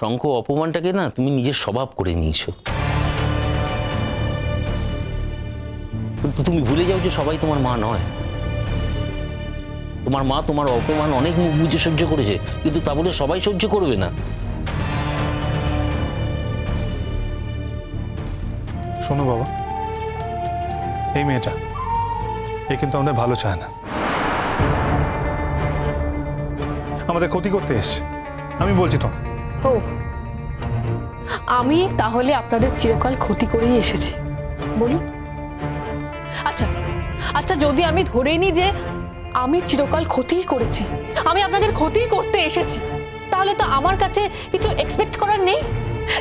শঙ্খ অপমানটাকে না তুমি নিজের স্বভাব করে নিয়েছো। কিন্তু তুমি ভুলে যাও যে সবাই তোমার মা নয়। তোমার মা তোমার অপমান অনেক মুখ বুঝে সহ্য করেছে, কিন্তু তা বলে সবাই সহ্য করবে না। শোনো বাবা, এই মেয়েটা, এ কিন্তু আমাদের ভালো চায় না। আমাদের ক্ষতি করতে এসছে। আমি বলছি তো। ও। আমি তাহলে আপনাদের চিরকাল ক্ষতি করেই এসেছি। বলুন। আচ্ছা আচ্ছা যদি আমি ধরে নিই যে আমি চিরকাল ক্ষতিই করেছি, আমি আপনাদের ক্ষতিই করতে এসেছি, তাহলে তো আমার কাছে কিছু এক্সপেক্ট করার নেই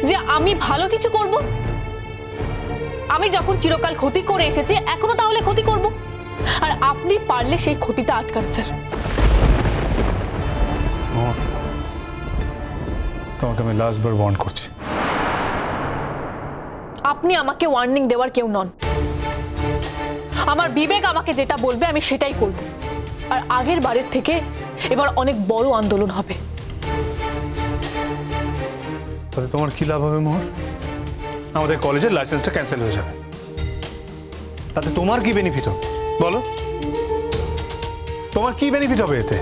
যে আমি ভালো কিছু করব? আমি যখন চিরকাল ক্ষতি করে এসেছি, এখনও তাহলে ক্ষতি করব? আর আপনি পারলে সেই ক্ষতিটা আটকান, স্যার। তোমাকে আমি লাস্টবার ওয়ার্ন করছি। আপনি আমাকে ওয়ার্নিং দেওয়ার কেউ নন। আমার বিবেক আমাকে যেটা বলবে আমি সেটাই করব। আর আগের বারের থেকে এবার অনেক বড় আন্দোলন হবে। তাহলে তোমার কি লাভ হবে মোহর? আমাদের কলেজের লাইসেন্সটা ক্যান্সেল হয়ে যাবে। তাতে তোমার কি বেনিফিট হবে? বলো। তোমার কি বেনিফিট হবে এতে?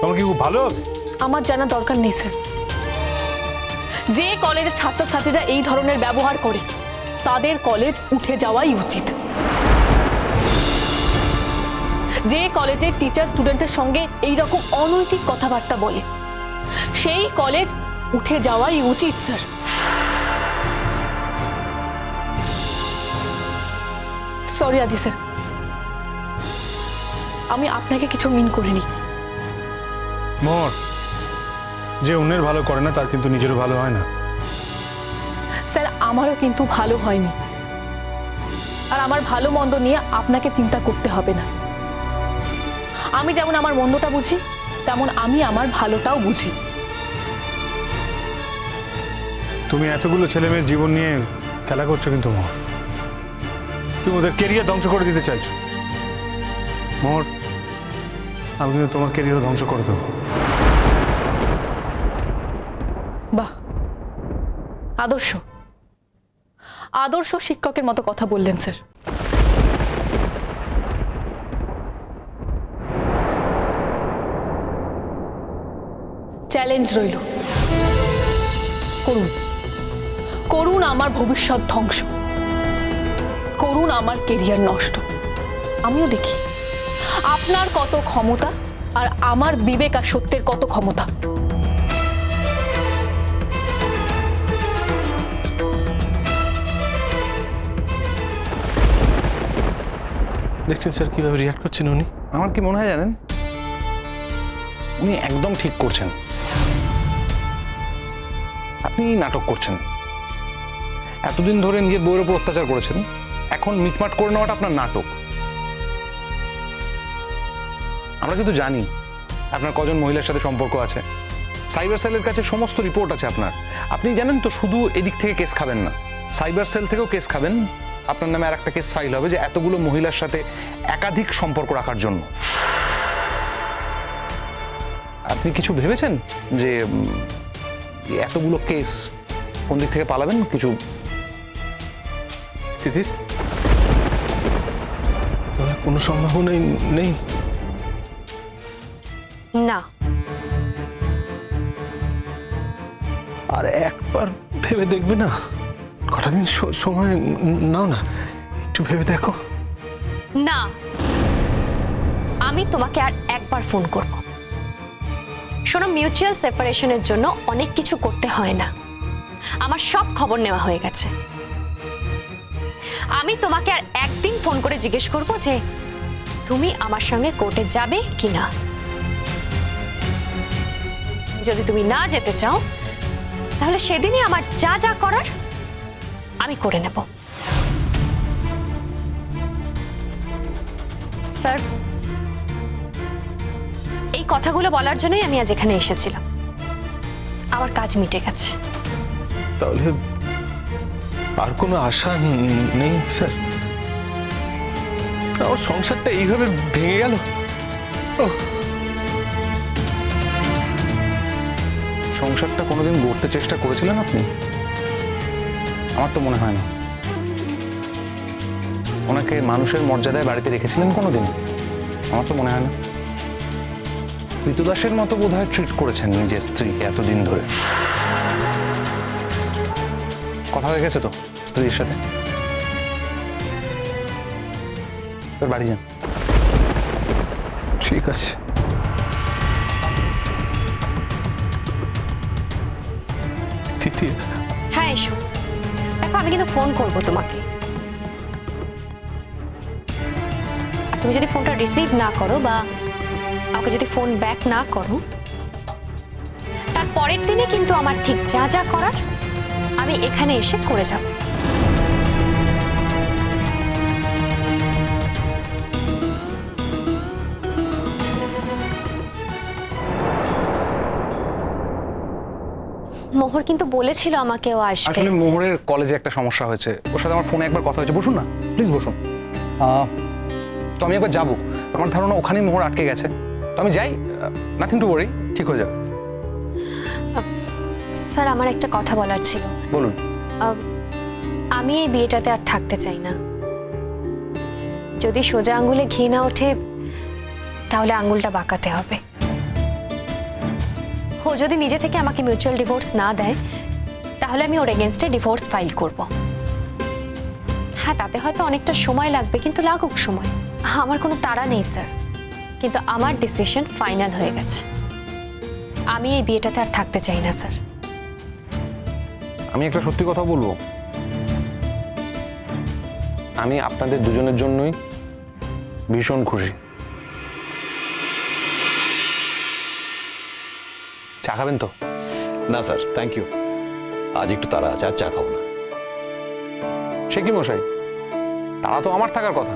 তোমার কি খুব ভালো হবে? আমার জানা দরকার নেই স্যার যে কলেজের ছাত্রছাত্রীরা এই ধরনের ব্যবহার করে, তাদের কলেজ উঠে যাওয়াই উচিত। যে কলেজের টিচার স্টুডেন্টের সঙ্গে এই রকম অনৈতিক কথাবার্তা বলে, সেই কলেজ উঠে যাওয়াই উচিত স্যার সরি আদি স্যার আমি আপনাকে কিছু মিন করিনি। মোহর যে অন্যের ভালো করে না তার কিন্তু নিজেরও ভালো হয় না। স্যার আমারও কিন্তু ভালো হয়নি। আর আমার ভালো মন্দ নিয়ে আপনাকে চিন্তা করতে হবে না। আমি যেমন আমার মন্দটা বুঝি তেমন আমি আমার ভালোটাও বুঝি। তুমি এতগুলো ছেলে মেয়ের জীবন নিয়ে খেলা করছ কিন্তু মোহর। তুমি ওদের কেরিয়ার ধ্বংস করে দিতে চাইছো। মোহর আমি কিন্তু তোমার কেরিয়ার ধ্বংস করে দেবো বাহ আদর্শ। আদর্শ শিক্ষকের মতো কথা বললেন, স্যার। চ্যালেঞ্জ রইল। করুন। করুন আমার ভবিষ্যৎ ধ্বংস। করুন আমার কেরিয়ার নষ্ট। আমিও দেখি। আপনার কত ক্ষমতা আর আমার বিবেক আর সত্যের কত ক্ষমতা। দেখছেন স্যার, কীভাবে রিয়াক্ট করছেন উনি? আমার কি মনে হয় জানেন? উনি একদম ঠিক করছেন। আপনি নাটক করছেন। এতদিন ধরে নিজের বউয়ের উপর অত্যাচার করেছেন। এখন মিটমাট করে নেওয়াটা আপনার নাটক। আমরা কিন্তু জানি আপনার কজন মহিলার সাথে সম্পর্ক আছে। সাইবার সেলের কাছে সমস্ত রিপোর্ট আছে আপনার। আপনি জানেন তো শুধু এদিক থেকে কেস খাবেন না। সাইবার সেল থেকেও কেস খাবেন। আপনার নামে আর একটা কেস ফাইল হবে যে এতগুলো মহিলার সাথে একাধিক সম্পর্ক রাখার জন্য। আপনি কিছু ভেবেছেন যে এতগুলো কেস কোন দিক থেকে পালাবেন? কিছু তাহলে কোনো সম্ভাবনাই নেই? না। আর একবার ভেবে দেখবে না। কটা দিন সময় নাও না। একটু ভেবে দেখো। না। আমি তোমাকে আর একবার ফোন করব। শোনো মিউচুয়াল সেপারেশনের জন্য অনেক কিছু করতে হয় না। আমার সব খবর নেওয়া হয়ে গেছে। আমি তোমাকে আর একদিন ফোন করে জিজ্ঞেস করব যে, তুমি আমার সঙ্গে কোর্টে যাবে কি না? যদি তুমি না যেতে চাও, তাহলে সেদিনই আমার যা যা করার আমি করে নেব। স্যার, এই কথাগুলো বলার জন্যই আমি আজ এখানে এসেছিলাম। আমার কাজ মিটে গেছে। তাহলে আর কোনো আশা নেই, স্যার? আমার সংসারটা এইভাবে ভেঙে গেল। সংসারটা কোনোদিন গড়তে চেষ্টা করেছিলেন আপনি? আমার তো মনে হয় না। ওনাকে মানুষের মর্যাদায় বাড়িতে রেখেছিলেন কোনোদিন আমার তো মনে হয় না। ঋতুদাসের মতো বোধহয় ট্রিট করেছেন নিজের স্ত্রীকে এতদিন ধরে। কথা হয়ে গেছে তো স্ত্রীর সাথে? এবার বাড়ি যান। ঠিক আছে। তিথি। হ্যাঁ এসো। আমি কিন্তু ফোন করব তোমাকে। আর তুমি যদি ফোনটা রিসিভ না করো বা আমাকে যদি ফোন ব্যাক না করো, তার পরের দিনে কিন্তু আমার ঠিক যা যা করার আমি এখানে এসে করে যাব। মোহর কিন্তু বলেছিল আমাকে ও আসবে। আসলে মোহরের কলেজে একটা সমস্যা হয়েছে। ওর সাথে আমার ফোনে একবার কথা হয়েছে। বসুন না প্লিজ বসুন। তো আমি একবার যাব। আমার ধারণা ওখানেই মোহর আটকে গেছে। তো আমি যাই। নাথিং টু ওয়ারি ঠিক হয়ে যাবে। স্যার আমার একটা কথা বলার ছিল। বলুন। আমি এই বিয়েটাতে আর থাকতে চাই না। যদি সোজা আঙ্গুলে ঘি না ওঠে তাহলে আঙ্গুলটা বাঁকাতে হবে। ও যদি নিজে থেকে আমাকে মিউচুয়াল ডিভোর্স না দেয়, তাহলে আমি ওর এগেনস্টে ডিভোর্স ফাইল করব। হ্যাঁ তাতে হয়তো অনেকটা সময় লাগবে, কিন্তু লাগুক সময়। আমার কোনো তাড়া নেই স্যার কিন্তু আমার ডিসিশন ফাইনাল হয়ে গেছে। আমি এই বিয়েটাতে আর থাকতে চাই না স্যার আমি একটা সত্যি কথা বলব। আমি আপনাদের দুজনের জন্যই ভীষণ খুশি। চা খাবেন তো? না স্যার থ্যাংক ইউ আজ একটু তাড়া আছে আর চা খাব না। সে কি মশাই? তারা তো আমার থাকার কথা।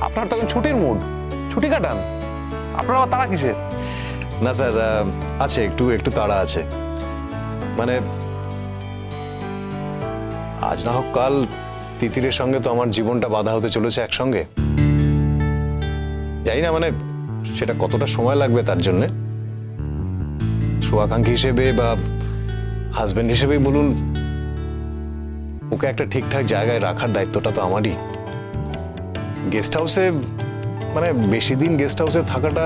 আপনার তখন ছুটির মুড ছুটি কাটান। আপনার আবার তারা কিসের? না স্যার আছে একটু একটু তাড়া আছে। মানে আজ না হোক কাল তিতিরের সঙ্গে তো আমার জীবনটা বাধা হতে চলেছে একসঙ্গে। জানি না মানে সেটা কতটা সময় লাগবে তার জন্যে। শুভাকাঙ্ক্ষী হিসেবে বা হাজবেন্ড হিসেবেই বলুন, ওকে একটা ঠিকঠাক জায়গায় রাখার দায়িত্বটা তো আমারই। গেস্ট হাউসে মানে বেশি দিন গেস্ট হাউসে থাকাটা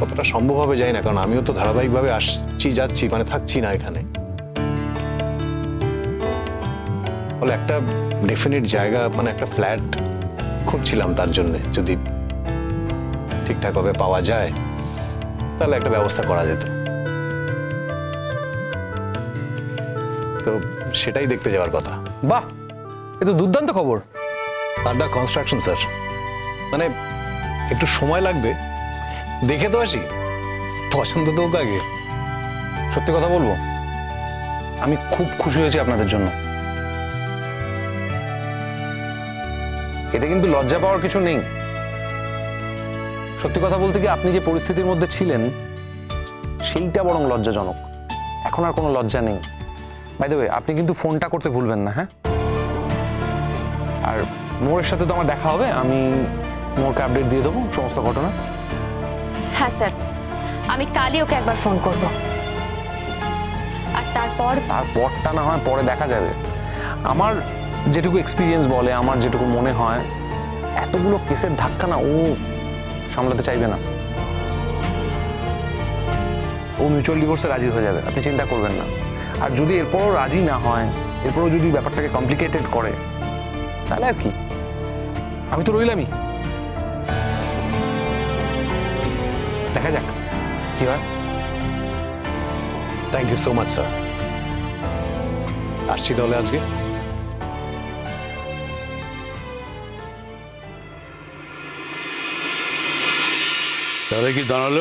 কতটা সম্ভব হবে জানি না, কারণ আমিও তো ধারাবাহিকভাবে আসছি, যাচ্ছি মানে থাকছি না এখানে। ফলে একটা ডেফিনিট জায়গা মানে একটা ফ্ল্যাট খুঁজছিলাম তার জন্য, যদি ঠিকঠাকভাবে পাওয়া যায়, তাহলে একটা ব্যবস্থা করা যেত। তো সেটাই দেখতে যাওয়ার কথা। বাহ এ তো দুর্দান্ত খবর। আড্ডা কনস্ট্রাকশন স্যার মানে একটু সময় লাগবে। দেখে তো আসি। পছন্দ তো আগে। সত্যি কথা বলব আমি খুব খুশি হয়েছি আপনাদের জন্য। এতে কিন্তু লজ্জা পাওয়ার কিছু নেই। সত্যি কথা বলতে কি আপনি যে পরিস্থিতির মধ্যে ছিলেন সেইটা বরং লজ্জাজনক। এখন আর কোনো লজ্জা নেই। বাই দ্য আপনি কিন্তু ফোনটা করতে ভুলবেন না হ্যাঁ? আর মোরের সাথে তো আমার দেখা হবে আমি মোরকে আপডেট দিয়ে দেবো সমস্ত ঘটনা। হ্যাঁ স্যার। আমি কালই ওকে একবার ফোন করব। আর তারপর? তারপরটা না হয় পরে দেখা যাবে। আমার যেটুকু এক্সপিরিয়েন্স বলে আমার যেটুকু মনে হয় এতগুলো কেসের ধাক্কা না ও সামলাতে চাইবে না। ও মিউচুয়াল ডিভোর্সে রাজি হয়ে যাবে আপনি চিন্তা করবেন না। আর যদি এরপরও রাজি না হয় এরপরও যদি ব্যাপারটাকে কমপ্লিকেটেড করে তাহলে আর কি? আমি তো রইলামই। দেখা যাক কি হয়? Thank you so much sir আসছি তাহলে আজকে। তাহলে কি দাঁড়াল?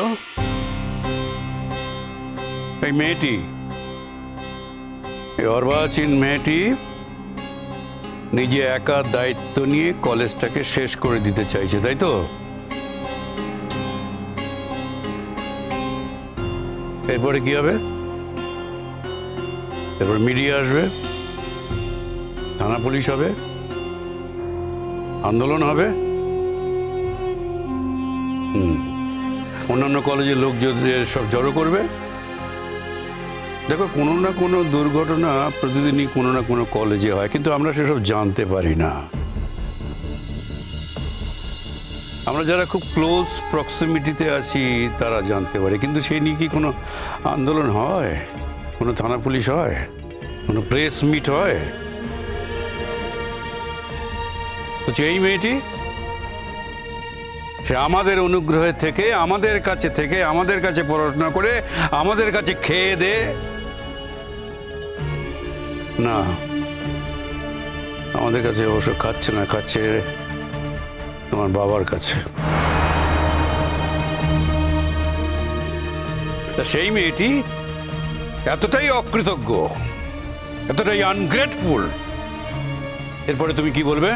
এই মেয়েটি। এই অর্বাচীন মেয়েটি নিজে একা দায়িত্ব নিয়ে কলেজটাকে শেষ করে দিতে চাইছে, তাই তো? এরপরে কি হবে? এরপর মিডিয়া আসবে, থানা পুলিশ হবে, আন্দোলন হবে। অন্যান্য কলেজের লোক জড়ো করবে দেখো, কোনো না কোনো দুর্ঘটনা প্রতিদিনই কোনো না কোনো কলেজে হয়, কিন্তু আমরা সেসব জানতে পারি না। আমরা যারা খুব ক্লোজ প্রক্সিমিটিতে আছি, তারা জানতে পারে, কিন্তু সেই নিয়ে কি কোনো আন্দোলন হয়? কোনো থানা পুলিশ হয়? কোনো প্রেস মিট হয়? এই মেয়েটি, সে আমাদের অনুগ্রহের থেকে, আমাদের কাছে থেকে, আমাদের কাছে পড়াশোনা করে, আমাদের কাছে খেয়ে দে না। আমাদের কাছে অবশ্য খাচ্ছে না, খাচ্ছে তোমার বাবার কাছে। তা সেই মেয়েটি এতটাই অকৃতজ্ঞ, এতটাই আনগ্রেটফুল এরপরে তুমি কি বলবে?